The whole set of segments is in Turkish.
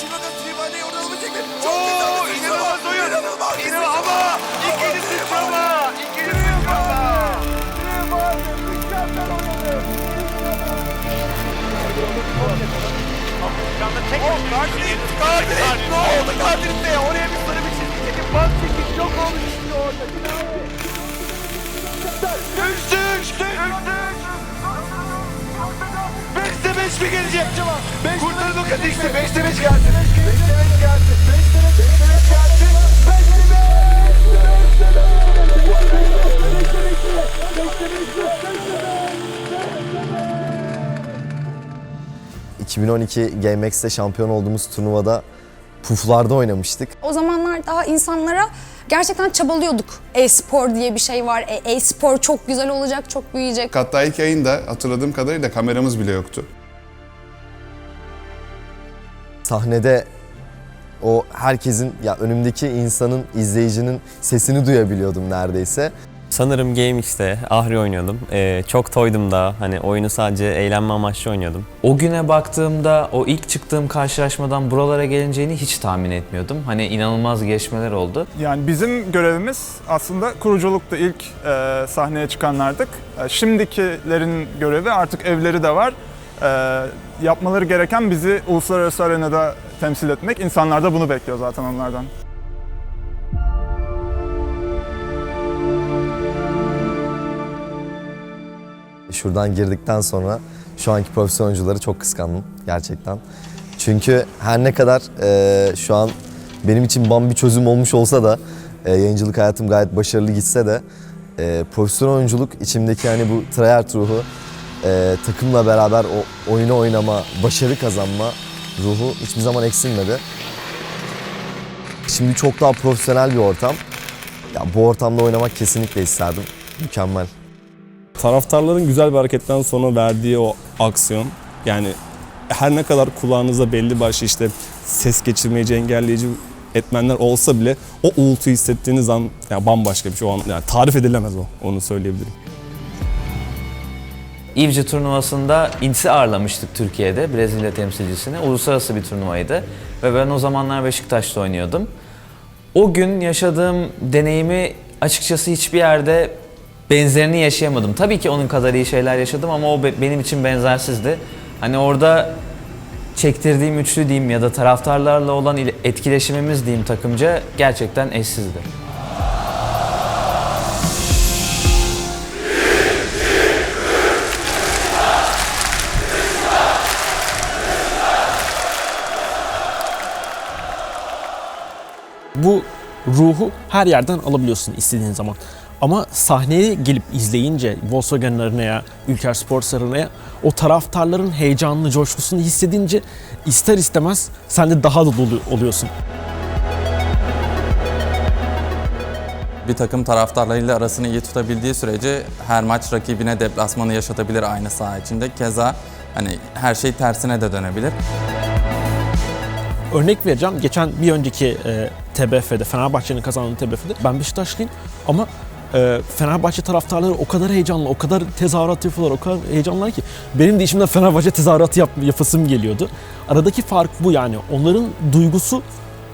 Şivaga Trivane oradan alabilecek mi? Çok Oo, güzel bir inanılmaz oyun. İnanılmaz bir İnanılmaz ama ikili sıçrama. İkili sıçrama. Oh, Gardner, Gardner. Ne oldu Gardner'de? Oraya bir sarı bir çizgi çekip bant çekip yok olmuş işte orada. Düştük, düştük. Beşte beş mi gelecek? Kurtarın o kadar işte. Beşte beş geldi. Beşte beş geldi. Beşte beş, beşte beş geldi. Beşte beş. 2012 GameX'te şampiyon olduğumuz turnuvada puflarda oynamıştık. O zamanlar daha insanlara gerçekten çabalıyorduk. E-spor diye bir şey var. E- E-spor çok güzel olacak, çok büyüyecek. Hatta ilk yayında hatırladığım kadarıyla kameramız bile yoktu. Sahnede o herkesin ya önümdeki insanın, izleyicinin sesini duyabiliyordum neredeyse. Sanırım GameX'te Ahri oynuyordum. Ee, çok toydum da hani oyunu sadece eğlenme amaçlı oynuyordum. O güne baktığımda o ilk çıktığım karşılaşmadan buralara geleceğini hiç tahmin etmiyordum. Hani inanılmaz gelişmeler oldu. Yani bizim görevimiz aslında kuruculukta ilk e, sahneye çıkanlardık. E, şimdikilerin görevi artık evleri de var. E, yapmaları gereken bizi uluslararası arenada temsil etmek. İnsanlar da bunu bekliyor zaten onlardan. Şuradan girdikten sonra şu anki profesyonel oyuncuları çok kıskandım gerçekten. Çünkü her ne kadar e, şu an benim için bam bir çözüm olmuş olsa da e, yayıncılık hayatım gayet başarılı gitse de e, profesyonel oyunculuk içimdeki hani bu tryhard ruhu e, takımla beraber o oyunu oynama, başarı kazanma ruhu hiçbir zaman eksilmedi. Şimdi çok daha profesyonel bir ortam. Ya bu ortamda oynamak kesinlikle isterdim. Mükemmel. Taraftarların güzel bir hareketten sonra verdiği o aksiyon yani her ne kadar kulağınızda belli başlı işte ses geçirmeyici engelleyici etmenler olsa bile o uğultuyu hissettiğiniz an yani bambaşka bir şey. O an, yani tarif edilemez o. Onu söyleyebilirim. İvci turnuvasında İNS'i ağırlamıştık Türkiye'de, Brezilya temsilcisini. Uluslararası bir turnuvaydı ve ben o zamanlar Beşiktaş'ta oynuyordum. O gün yaşadığım deneyimi açıkçası hiçbir yerde benzerini yaşayamadım. Tabii ki onun kadar iyi şeyler yaşadım ama o be- benim için benzersizdi. Hani orada çektirdiğim üçlü diyeyim ya da taraftarlarla olan ile- etkileşimimiz diyeyim takımca gerçekten eşsizdi. bu ruhu her yerden alabiliyorsun istediğin zaman. Ama sahneye gelip izleyince Volkswagen Arena'ya, Ülker Sports Arena'ya o taraftarların heyecanını, coşkusunu hissedince ister istemez sen de daha da dolu oluyorsun. Bir takım taraftarlarıyla arasını iyi tutabildiği sürece her maç rakibine deplasmanı yaşatabilir aynı saha içinde. Keza hani her şey tersine de dönebilir. Örnek vereceğim. Geçen bir önceki e, TBF'de, Fenerbahçe'nin kazandığı TBF'de ben Beşiktaşlıyım ama e, Fenerbahçe taraftarları o kadar heyecanlı, o kadar tezahürat yapıyorlar, o kadar heyecanlılar ki benim de içimden Fenerbahçe tezahüratı yap, yapasım geliyordu. Aradaki fark bu yani. Onların duygusu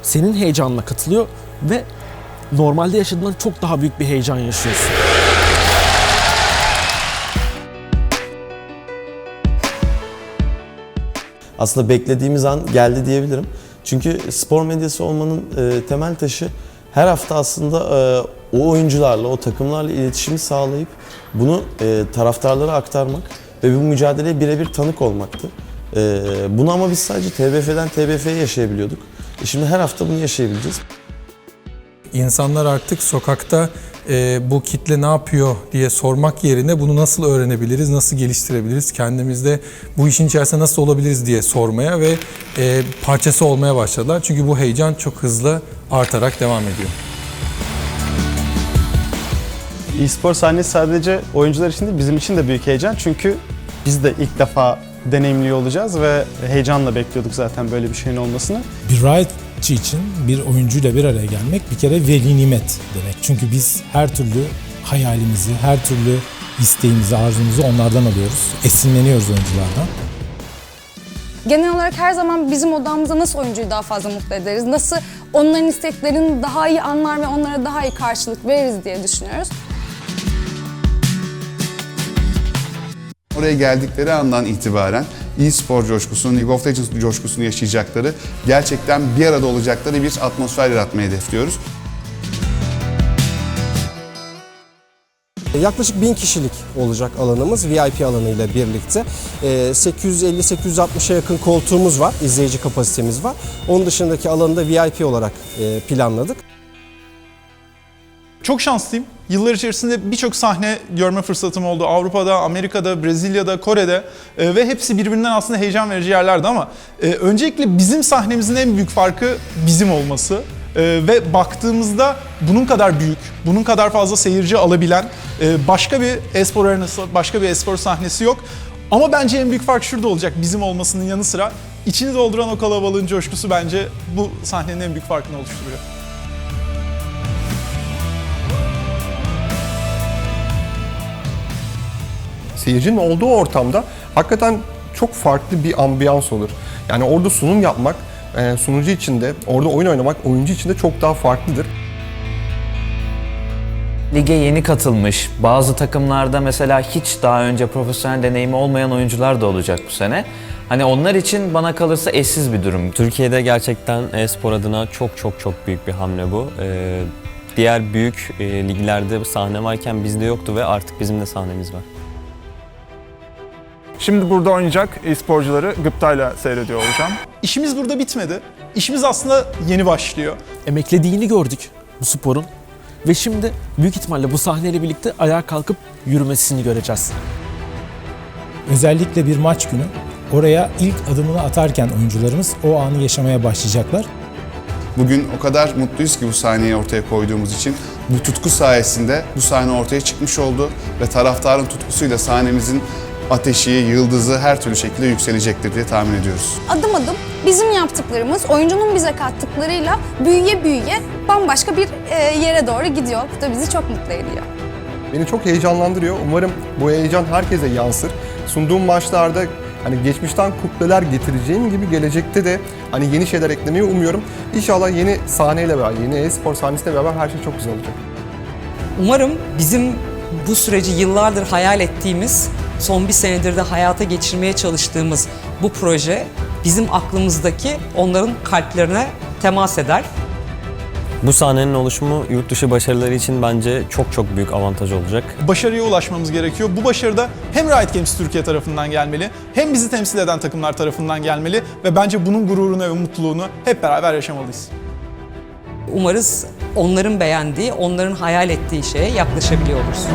senin heyecanına katılıyor ve normalde yaşadığından çok daha büyük bir heyecan yaşıyorsun. aslında beklediğimiz an geldi diyebilirim. Çünkü spor medyası olmanın e, temel taşı her hafta aslında e, o oyuncularla, o takımlarla iletişimi sağlayıp bunu e, taraftarlara aktarmak ve bu mücadeleye birebir tanık olmaktı. E, bunu ama biz sadece TBF'den TBF'ye yaşayabiliyorduk. E şimdi her hafta bunu yaşayabileceğiz. İnsanlar artık sokakta e, bu kitle ne yapıyor diye sormak yerine bunu nasıl öğrenebiliriz, nasıl geliştirebiliriz, kendimizde bu işin içerisinde nasıl olabiliriz diye sormaya ve e, parçası olmaya başladılar. Çünkü bu heyecan çok hızlı artarak devam ediyor. E-spor sahnesi sadece oyuncular için değil bizim için de büyük heyecan. Çünkü biz de ilk defa deneyimliyor olacağız ve heyecanla bekliyorduk zaten böyle bir şeyin olmasını. Bir riotçı için bir oyuncuyla bir araya gelmek bir kere veli nimet demek. Çünkü biz her türlü hayalimizi, her türlü isteğimizi, arzumuzu onlardan alıyoruz. Esinleniyoruz oyunculardan. genel olarak her zaman bizim odamızda nasıl oyuncuyu daha fazla mutlu ederiz, nasıl onların isteklerini daha iyi anlar ve onlara daha iyi karşılık veririz diye düşünüyoruz. Oraya geldikleri andan itibaren e-spor coşkusunu, League of Legends coşkusunu yaşayacakları, gerçekten bir arada olacakları bir atmosfer yaratmayı hedefliyoruz. Yaklaşık 1000 kişilik olacak alanımız VIP alanıyla birlikte. Ee, 850-860'a yakın koltuğumuz var, izleyici kapasitemiz var. Onun dışındaki alanı da VIP olarak e, planladık. Çok şanslıyım. Yıllar içerisinde birçok sahne görme fırsatım oldu. Avrupa'da, Amerika'da, Brezilya'da, Kore'de e, ve hepsi birbirinden aslında heyecan verici yerlerdi ama e, öncelikle bizim sahnemizin en büyük farkı bizim olması. E, ve baktığımızda bunun kadar büyük, bunun kadar fazla seyirci alabilen e, başka bir espor arenası, başka bir espor sahnesi yok. Ama bence en büyük fark şurada olacak bizim olmasının yanı sıra içini dolduran o kalabalığın coşkusu bence bu sahnenin en büyük farkını oluşturuyor. Seyircinin olduğu ortamda hakikaten çok farklı bir ambiyans olur. Yani orada sunum yapmak, e, sunucu için de, orada oyun oynamak oyuncu için de çok daha farklıdır. Lige yeni katılmış, bazı takımlarda mesela hiç daha önce profesyonel deneyimi olmayan oyuncular da olacak bu sene. Hani onlar için bana kalırsa eşsiz bir durum. Türkiye'de gerçekten e-spor adına çok çok çok büyük bir hamle bu. Ee, diğer büyük e, liglerde sahne varken bizde yoktu ve artık bizim de sahnemiz var. Şimdi burada oynayacak e-sporcuları gıptayla seyrediyor olacağım. İşimiz burada bitmedi. İşimiz aslında yeni başlıyor. Emeklediğini gördük bu sporun. Ve şimdi büyük ihtimalle bu sahneyle birlikte ayağa kalkıp yürümesini göreceğiz. Özellikle bir maç günü oraya ilk adımını atarken oyuncularımız o anı yaşamaya başlayacaklar. Bugün o kadar mutluyuz ki bu sahneyi ortaya koyduğumuz için. Bu tutku sayesinde bu sahne ortaya çıkmış oldu ve taraftarın tutkusuyla sahnemizin ateşi, yıldızı her türlü şekilde yükselecektir diye tahmin ediyoruz. Adım adım bizim yaptıklarımız oyuncunun bize kattıklarıyla büyüye büyüye bambaşka bir e, yere doğru gidiyor. Bu da bizi çok mutlu ediyor. Beni çok heyecanlandırıyor. Umarım bu heyecan herkese yansır. Sunduğum maçlarda hani geçmişten kupleler getireceğim gibi gelecekte de hani yeni şeyler eklemeyi umuyorum. İnşallah yeni sahneyle beraber, yeni e-spor sahnesiyle beraber her şey çok güzel olacak. Umarım bizim bu süreci yıllardır hayal ettiğimiz, son bir senedir de hayata geçirmeye çalıştığımız bu proje bizim aklımızdaki onların kalplerine temas eder. Bu sahnenin oluşumu yurt dışı başarıları için bence çok çok büyük avantaj olacak. Başarıya ulaşmamız gerekiyor. Bu başarı da hem Riot Games Türkiye tarafından gelmeli, hem bizi temsil eden takımlar tarafından gelmeli ve bence bunun gururunu ve mutluluğunu hep beraber yaşamalıyız. Umarız onların beğendiği, onların hayal ettiği şeye yaklaşabiliyor oluruz.